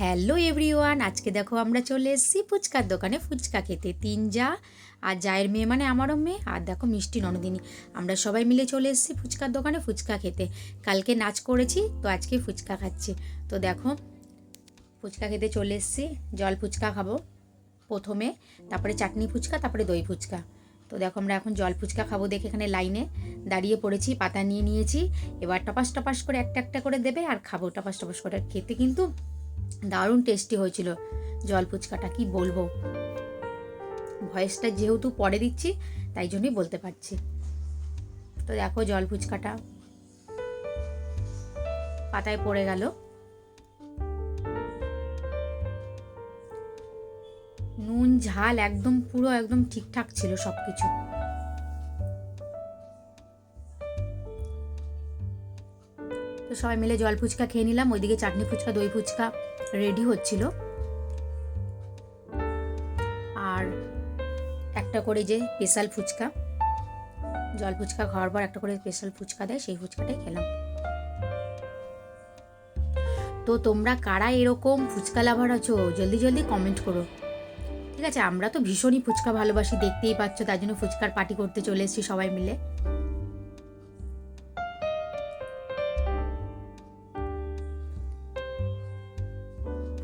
Hello everyone, আজকে দেখো আমরা চলে এসেছি ফুচকার দোকানে। ফুচকা খেতে তিন যা, আর জায়ের মেয়ে মানে আমারও মেয়ে, আর দেখো মিষ্টি ননদিনী। আমরা সবাই মিলে চলে এসেছি ফুচকার দোকানে ফুচকা খেতে। কালকে নাচ করেছি, তো আজকে ফুচকা খাচ্ছি। তো দেখো, ফুচকা খেতে চলে এসেছি। জল ফুচকা খাব প্রথমে, তারপরে চাটনি ফুচকা, তারপরে দই ফুচকা। তো দেখো আমরা এখন জল ফুচকা খাব দেখে এখানে লাইনে। দাঁড়িয়ে পড়েছি, পাতা নিয়ে নিয়েছি। এবার টপাস টপাস করে একটা একটা করে দেবে আর খাব, টপাস টপাস করে। খেতে কিন্তু দারুণ টেস্টি হয়েছিল। জল ফুচকাটা কি বলব? ভয়েসটা যেহেতু পরে দিচ্ছি, তাই জন্যই বলতে পারছি। তো দেখো জল ফুচকাটা পাতায় পড়ে গেল। নুন, ঝাল একদম পুরো একদম ঠিকঠাক ছিল সব কিছু তো সবাই মিলে জল ফুচকা খেয়ে নিলাম, ওইদিকে চাটনি ফুচকা, দই ফুচকা। রেডি হচ্ছিল। আর একটা করে যে স্পেশাল ফুচকা, জল ফুচকা খাওয়ার পর একটা করে স্পেশাল ফুচকা দেয়, সেই ফুচকাটাই খেলাম। তো তোমরা কারা এরকম ফুচকা লাভার আছো, জলদি জলদি কমেন্ট করো। ঠিক আছে, আমরা তো ভীষণই ফুচকা ভালোবাসি, দেখতেই পাচ্ছ, তার জন্য ফুচকার পার্টি করতে চলে এসেছি সবাই মিলে।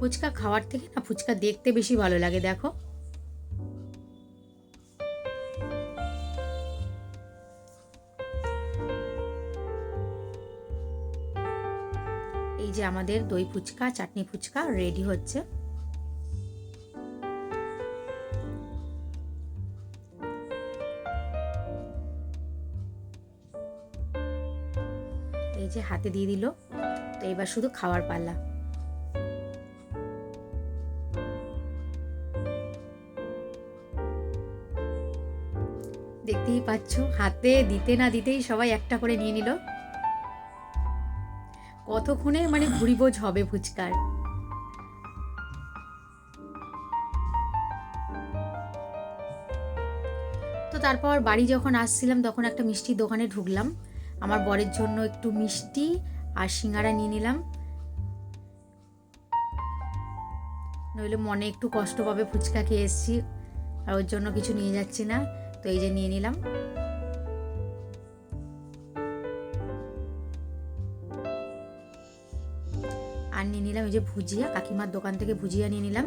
ফুচকা খাওয়ার থেকে না ফুচকা দেখতে বেশি ভালো লাগে, দেখো। এই যে আমাদের দই ফুচকা, চাটনি ফুচকা রেডি হচ্ছে। এই যে হাতে দিয়ে দিল, তো এবার শুধু খাওয়ার পালা দেখতেই পাচ্ছ, হাতে দিতে না দিতেই সবাই একটা করে নিয়ে নিল। কতক্ষণে মানে ভুড়িবোঝ হবে ফুচকার? তো তারপর বাড়ি যখন আসছিলাম, তখন একটা মিষ্টির দোকানে ঢুকলাম। আমার বরের জন্য একটু মিষ্টি আর সিঙ্গারা নিয়ে নিলাম। নইলে মনে একটু কষ্ট পাবে ফুচকা খেয়ে এসেছি, আর ওর জন্য কিছু নিয়ে যাচ্ছি না। তো এই যে নিয়ে নিলাম। আর নিয়ে নিলাম এই যে ভুজিয়া, কাকিমার দোকান থেকে ভুজিয়া নিয়ে নিলাম।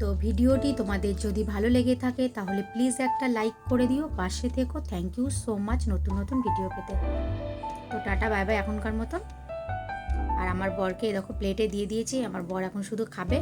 তো ভিডিওটি তোমাদের যদি ভালো লেগে থাকে তাহলে প্লিজ একটা লাইক করে দিও। পাশে থেকো। থ্যাংক ইউ সো মাচ নতুন নতুন ভিডিও পেতে। তো টাটা বাই বাই এখনকার মতন। আর আমার বরকে দেখো প্লেটে দিয়ে দিয়েছি। আমার বর এখন শুধু খাবে।